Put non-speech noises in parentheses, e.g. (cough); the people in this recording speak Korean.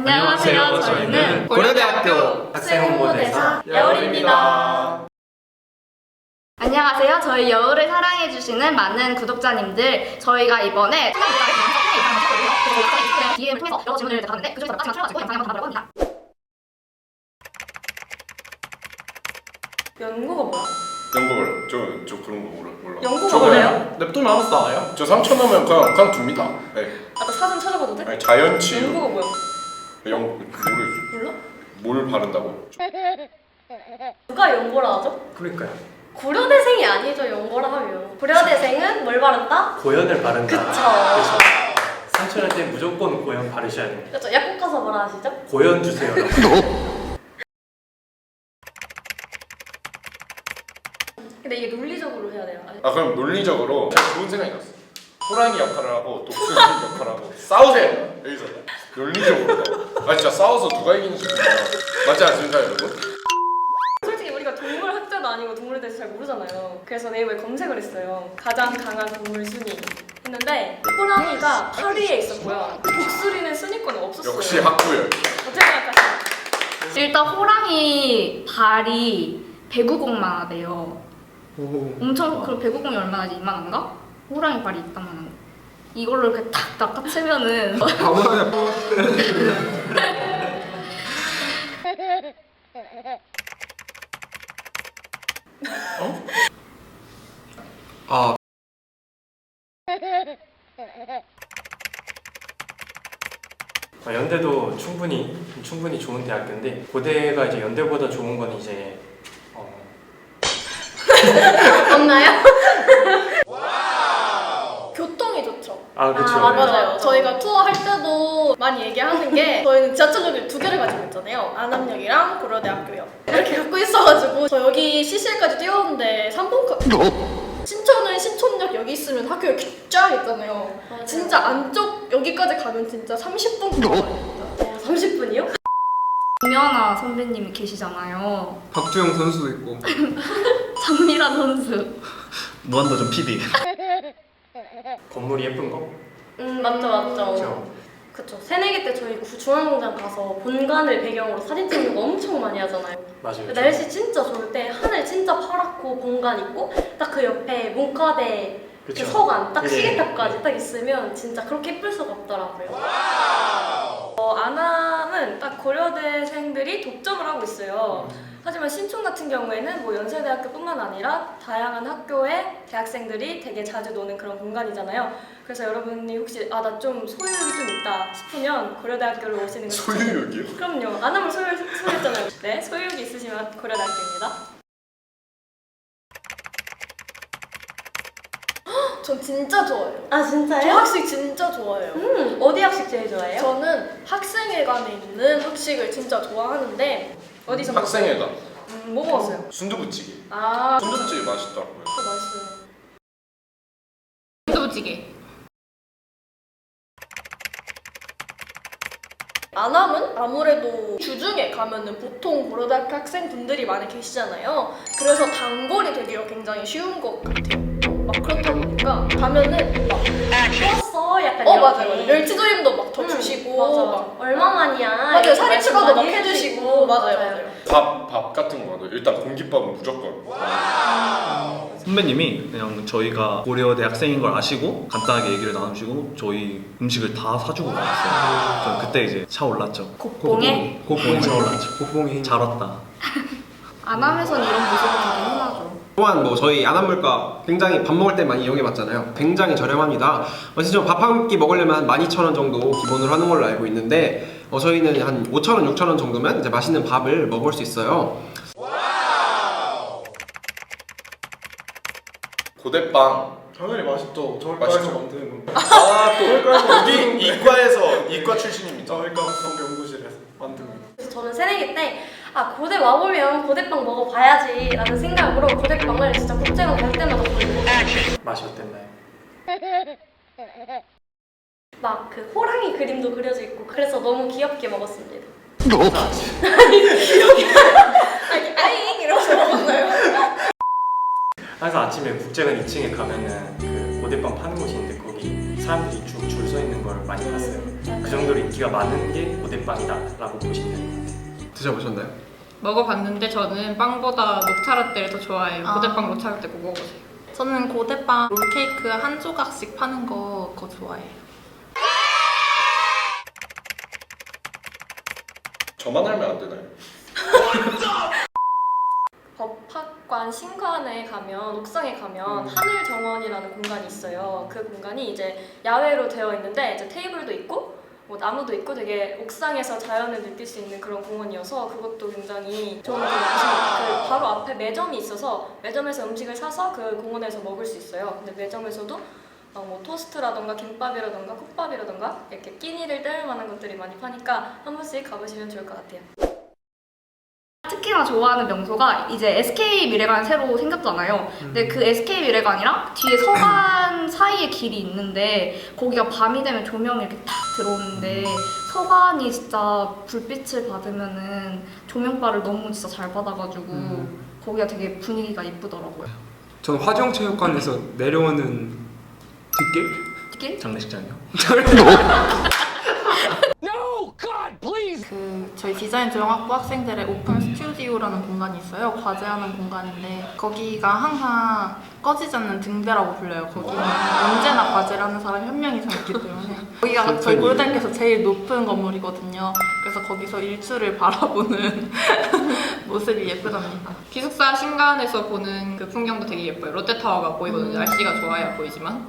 안녕하세요. 저희는 고려대학교 학생 홍보대사 여울입니다. 안녕하세요. 저희 여울을 사랑해주시는 많은 구독자님들, 저희가 이번에 DM을 통해서 여러 질문을 받았는데 그 중에서 따지만 추려가지고 영상에 한번 담아보려고 합니다. 연구가 뭐야? 연구를 저, 저 그런 거 몰라 몰라 연구가 저 뭐예요? 냅두면 아무것도 나와요? 저 3천 넣으면 그냥 그냥 둡니다 네. 아, 나 사진 찾아봐도 돼? 아니 자연치유 연구가 뭐야? 영 뭐를 몰라? 뭘 바른다고 누가 연고라 하죠? 그러니까요. 고려대생이 아니죠, 연고라 하면. 고려대생은 뭘 바른다? 고연을 바른다. 그쵸. 상처날 때 무조건 고연 바르셔야 됩니다. 그쵸. 약국 가서 뭐라 하시죠? 고연 주세요. (laughs) 근데 이게 논리적으로 해야 돼요. 아 그럼 논리적으로 좋은 생각이 났어 호랑이 역할을 하고 독수리 역할을 하고 싸우세요 여기서 논리적으로 아 진짜 싸워서 누가 이기는지 몰라 맞지 않습니까 여러분? 솔직히 우리가 동물 학자도 아니고 동물에 대해서 잘 모르잖아요. 그래서 네이버에 검색을 했어요. 가장 강한 동물 순위 했는데 호랑이가 8위에 있었고요. 독수리는 순위권에 없었어요. 역시 학구열 어떻게 생각하세요? 일단 호랑이 발이 배구공만 하대요. 엄청 그 배구공이 얼마나지? 이만한가? 호랑이 발이 이따만한 거. 이걸로 이렇게 탁 낚아채면은 (laughs) 아. 아, 연대도 충분히 충분히 좋은 대학교인데 고대가 이제 연대보다 좋은 건 이제 어, 없나요? (laughs) 교통이 좋죠. 아 그렇죠. 아, 맞아요. 맞아요. 저희가 투어 할 때도 많이 얘기하는 게 (laughs) 저희는 지하철역을 두 개를 가지고 있잖아요. 안암역이랑 고려대학교역. 이렇게 갖고 있어가지고 저 여기 CCL까지 뛰었는데 3분 신촌은 신촌역 여기 있으면 학교 쫙 있잖아요. 진짜 안쪽 여기까지 가면 진짜 30분 걸려요. 어, 30분이요? 김연아 선배님이 계시잖아요. 박주영 선수도 있고 (laughs) 장미라 선수. 무한도전 PD 건물이 예쁜 거. 음 맞죠 맞죠. 그렇죠. 그쵸. 새내기 때 저희 구- 중앙공장 가서 본관을 배경으로 사진 찍는 거 엄청 많이 하잖아요. 맞아요. 날씨 진짜 좋을 때 하늘 진짜 파랗고 본관 있고 딱 그 옆에 문과대 그. 서관 딱 네. 시계탑까지 딱 있으면 진짜 그렇게 예쁠 수가 없더라고요. 어, 안암은 딱 고려대생들이 독점을 하고 있어요. 하지만 신촌 같은 경우에는 뭐 연세대학교뿐만 아니라 다양한 학교의 대학생들이 되게 자주 노는 그런 공간이잖아요. 그래서 여러분이 혹시 아 나 좀 소유욕이 좀 있다 싶으면 고려대학교를 오시는 게 소유욕이요? 그럼요. 안암을 소유, 소유했잖아요. 네, 소유욕이 있으시면 고려대학교입니다. (gasps) 전 진짜 좋아해요. 아 저 진짜요? 학식 진짜 좋아해요. 음, 어디 학식 제일 좋아해요? 저는 학생회관에 있는 학식을 진짜 좋아하는데 어디서 학생회가? 음, 뭐 먹었어요? 순두부찌개 아, 순두부찌개 맛있더라고요 그거 맛있어요. 순두부찌개. 안암은 아무래도 주중에 가면은 보통 고려대학교 학생분들이 많이 계시잖아요. 그래서 단골이 되기가 굉장히 쉬운 것 같아요. 막 그렇다 보니까 가면은 막, 좋았어, 약간 어 이렇게. 맞아요. 맞아요. 멸치조림도 막 더 음, 주시고 맞아. 막 얼마만이야? 맞아요. 이렇게 사리 말씀 추가도 막 많이 맞아요, 맞아요. 밥, 밥 같은 거는 일단 공깃밥은 무조건. 선배님이 그냥 저희가 고려 대 학생인 걸 아시고 간단하게 얘기를 나누시고 저희 음식을 다 사주고 가셨어요. 전 그때 이제 차올랐죠. 곡봉에? 곡봉이 차올랐죠. 곡봉이 잘 왔다. (laughs) 안암에선 이런 모습이 되게 흔하죠. 또한 뭐 저희 안암물가 굉장히 밥 먹을 때 많이 이용해 봤잖아요. 굉장히 저렴합니다. 어, 진짜 밥한 끼 먹으려면 한 12,000원 정도 기본으로 하는 걸로 알고 있는데 어, 저희는 한 5,000원, 6,000원 정도면 이제 맛있는 밥을 먹을 수 있어요. 고대빵 당연히 맛있죠. 맛있죠. 만드는 건. 아또 여기 이과에서 이과 출신입니다 저희가 연구실에서 만든 거. 그래서 저는 새내기 때, 아, 고대 와보면 고대빵 먹어봐야지 라는 생각으로 고대빵을 진짜 국제로 갈 때마다 먹어요. 맛이 어땠나요? (laughs) 막 그 호랑이 그림도 그려져 있고 그래서 너무 귀엽게 먹었습니다. 아니 아잉 이러면서 먹었나요? 항상 아침에 국제관 2층에 가면은 그 고대빵 파는 곳이 있는데 거기 사람들이 쭉줄서 있는 걸 많이 봤어요. 그 정도로 인기가 많은 게 고대빵이다라고 보시면 돼요. 드셔보셨나요? 먹어봤는데 저는 빵보다 녹차라떼를 더 좋아해요. 아. 고대빵 녹차라떼 꼭 먹어보세요. 저는 고대빵 롤케이크 한 조각씩 파는 거 그거 좋아해요. 저만 알면 안 되나요? (laughs) 법학관 신관에 가면 옥상에 가면 하늘 정원이라는 공간이 있어요. 그 공간이 이제 야외로 되어 있는데 이제 테이블도 있고 뭐 나무도 있고 되게 옥상에서 자연을 느낄 수 있는 그런 공원이어서 그것도 굉장히 좋은 공간이고 그 바로 앞에 매점이 있어서 매점에서 음식을 사서 그 공원에서 먹을 수 있어요. 근데 매점에서도 어, 뭐 토스트라던가 김밥이라던가 국밥이라던가 이렇게 끼니를 때울 만한 것들이 많이 파니까 한 번씩 가보시면 좋을 것 같아요. 특히나 좋아하는 명소가 이제 SK 미래관 새로 생겼잖아요. 근데 그 SK 미래관이랑 뒤에 서관 사이에 길이 있는데 거기가 밤이 되면 조명이 이렇게 탁 들어오는데 서관이 진짜 불빛을 받으면은 조명바를 너무 진짜 잘 받아가지고 거기가 되게 분위기가 이쁘더라고요. 저는 화정체육관에서 내려오는 뒷길? 특히 장례식장이요? (laughs) 그 저희 디자인 조형학부 학생들의 오픈 스튜디오라는 공간이 있어요. 과제하는 공간인데 거기가 항상 꺼지지 않는 등대라고 불려요. 거기는 언제나 과제를 하는 사람이 한 명 이상 있기 때문에 거기가 (laughs) 저희 고려대학교에서 제일 높은 건물이거든요. 그래서 거기서 일출을 (laughs) 바라보는 모습이 예쁘답니다. 기숙사 신간에서 보는 그 풍경도 되게 예뻐요. 롯데타워가 보이거든요. 날씨가 좋아야 보이지만